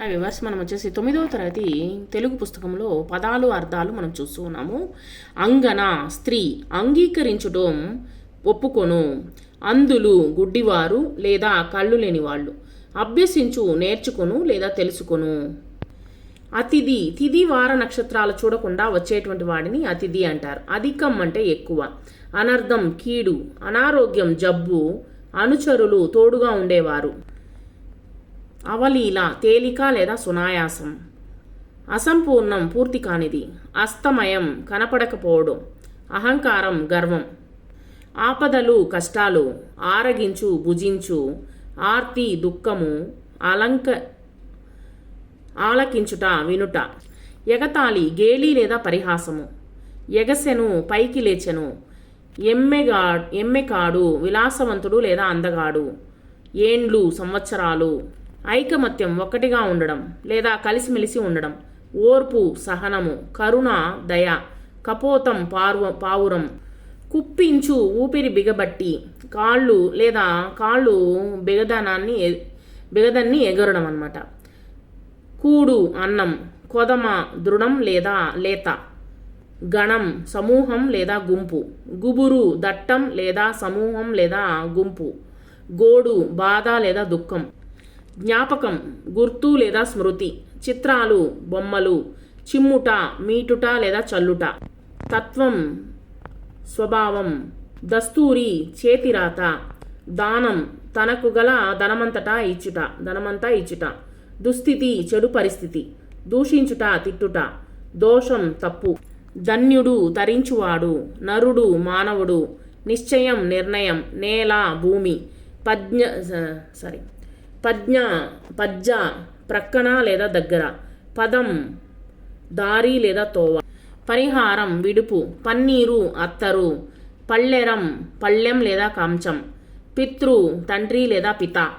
Hi viewers మనం వచ్చేసి తొమ్మిదవ తరగతి తెలుగు పుస్తకంలో పదాలు అర్థాలు మనం చూస్తూ ఉన్నాము. అంగన స్త్రీ అంగీకరించడం ఒప్పుకొను. అందులు గుడ్డివారు లేదా కళ్ళు లేని వాళ్ళు అభ్యసించు నేర్చుకొను లేదా తెలుసుకొను. అతిథి తిథి వార నక్షత్రాలు చూడకుండా వచ్చేటువంటి వాడిని అతిథి అంటారు. అధికం అంటే ఎక్కువ. అనర్థం కీడు అనారోగ్యం జబ్బు అనుచరులు తోడుగా ఉండేవారు. అవలీల తేలిక లేదా సునాయాసం. అసంపూర్ణం పూర్తి కానిది. అస్తమయం కనపడకపోవడం. అహంకారం గర్వం. ఆపదలు కష్టాలు. ఆరగించు భుజించు. ఆర్తి దుఃఖము. అలంక ఆలకించుట వినుట. ఎగతాళి గేలి లేదా పరిహాసము. ఎగసెను పైకి లేచెను. ఎమ్మెగా ఎమ్మెకాడు విలాసవంతుడు లేదా అందగాడు. ఏండ్లు సంవత్సరాలు. ఐకమత్యం ఒక్కటిగా ఉండడం లేదా కలిసిమెలిసి ఉండడం ఓర్పు సహనము కరుణ దయ కపోతం పార్వ పావురం కుప్పించు ఊపిరి బిగబట్టి కాళ్ళు లేదా కాళ్ళు బిగదనాన్ని ఎ- బిగదన్ని ఎగరడం అనమాట కూడు అన్నం కొదమ దృఢం లేదా లేత గణం సమూహం లేదా గుంపు గుబురు దట్టం లేదా సమూహం లేదా గుంపు గోడు బాధ లేదా దుఃఖం. జ్ఞాపకం గుర్తు లేదా స్మృతి చిత్రాలు బొమ్మలు చిమ్ముట మీటుట లేదా చల్లుట. తత్వం స్వభావం దస్తూరి చేతిరాత దానం తనకు గల ధనమంతటా ఇచ్చుట ధనమంతా ఇచ్చుట. దుస్థితి చెడు పరిస్థితి దూషించుట తిట్టుట దోషం తప్పు. ధన్యుడు తరించువాడు నరుడు మానవుడు నిశ్చయం నిర్ణయం నేల భూమి పజ్ఞ సారీ. పజ్ఞ పజ్జ ప్రక్కన లేదా దగ్గర. పదం దారి లేదా తోవ. పరిహారం విడుపు పన్నీరు అత్తరు. పళ్ళెరం పళ్ళెం లేదా కాంచం. పితృ తండ్రి లేదా పిత.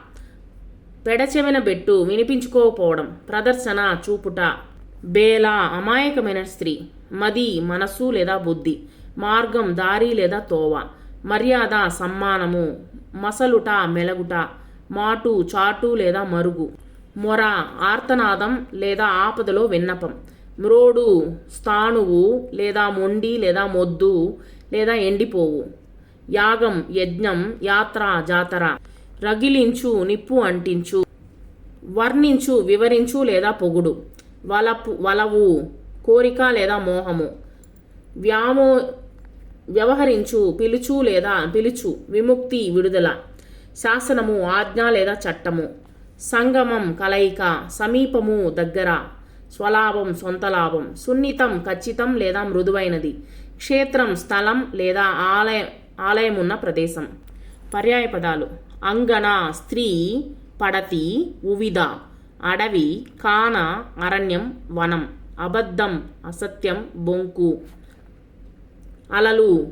పెడచెవిన బెట్టు వినిపించుకోకపోవడం. ప్రదర్శన చూపుట. బేల అమాయకమైన స్త్రీ. మది మనసు లేదా బుద్ధి. మార్గం దారి లేదా తోవ. మర్యాద సమ్మానము. మసలుట మెలగుట. మాటు చాటు లేదా మరుగు. మొర ఆర్తనాదం లేదా ఆపదలో విన్నపం. మ్రోడు స్థాణువు లేదా మొండి లేదా మొద్దు లేదా ఎండిపోవు. యాగం యజ్ఞం యాత్ర జాతర. రగిలించు నిప్పు అంటించు. వర్ణించు వివరించు లేదా పొగుడు. వలపు వలవు కోరిక లేదా మోహము. వ్యామో వ్యవహరించు పిలుచు లేదా పిలుచు. విముక్తి విడుదల. శాసనము ఆజ్ఞ లేదా చట్టము. సంగమం కలయిక సమీపము దగ్గర. స్వలాభం సొంత లాభం. సున్నితం ఖచ్చితం లేదా మృదువైనది. క్షేత్రం స్థలం లేదా ఆలయ ఆలయమున్న ప్రదేశం. పర్యాయ పదాలు. అంగణ స్త్రీ పడతి ఉవిద. అడవి కాన అరణ్యం వనం. అబద్ధం అసత్యం బొంకు. అలలు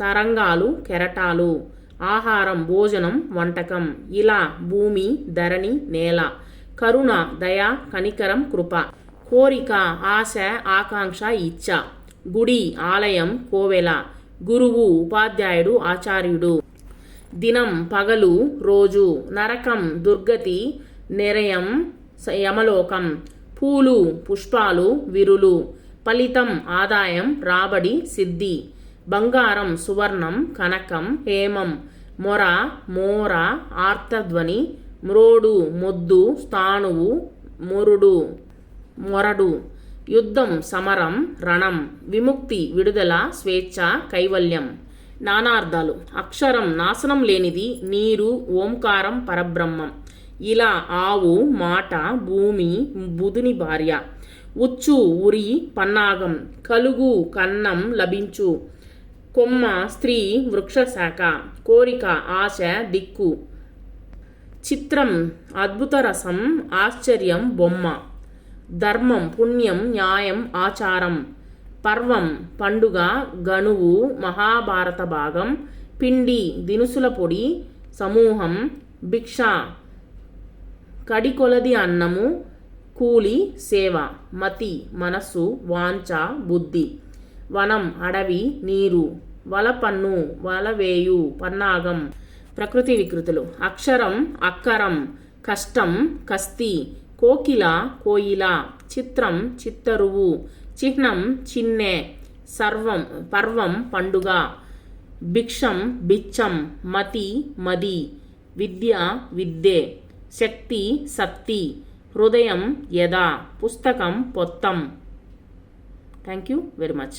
తరంగాలు కెరటాలు. ఆహారం భోజనం వంటకం. ఇలా భూమి ధరణి నేల. కరుణ దయ కనికరం కృప. కోరిక ఆశ ఆకాంక్ష ఇచ్చ. గుడి ఆలయం కోవెల. గురువు ఉపాధ్యాయుడు ఆచార్యుడు. దినం పగలు రోజు. నరకం దుర్గతి. నిరయం యమలోకం. పూలు పుష్పాలు విరులు. ఫలితం ఆదాయం రాబడి సిద్ధి. బంగారం సువర్ణం కనకం హేమం మొర మోర ఆర్తధ్వని మ్రోడు మొద్దు స్థాణువు మొరుడు మొరడు యుద్ధం సమరం రణం విముక్తి విడుదల స్వేచ్ఛ కైవల్యం నానార్థాలు అక్షరం నాశనం లేనిది నీరు ఓంకారం పరబ్రహ్మం ఇలా ఆవు మాట భూమి బుధుని భార్య ఉచ్చు ఉరి పన్నాగం కలుగు కన్నం లభించు కొమ్మ స్త్రీ వృక్షశాఖ కోరిక ఆశ దిక్కు. చిత్రం అద్భుత రసం ఆశ్చర్యం బొమ్మ. ధర్మం పుణ్యం న్యాయం ఆచారం. పర్వం పండుగ గణువు మహాభారత భాగం. పిండి దినుసుల పొడి. సమూహం భిక్ష. కడికొలది అన్నము కూలి సేవ. మతి మనస్సు వాంఛ బుద్ధి. వనం అడవి నీరు వలపన్ను వలవేయు పన్నాగం ప్రకృతి వికృతులు. అక్షరం అక్కరం కష్టం కస్తి కోకిల కోయిల చిత్రం చిత్తరువు చిహ్నం చిన్నె సర్వం పర్వం పండుగ భిక్షం బిచ్చం మతి మది విద్య విద్దే శక్తి సత్తి హృదయం యద పుస్తకం పొత్తం. Thank you very much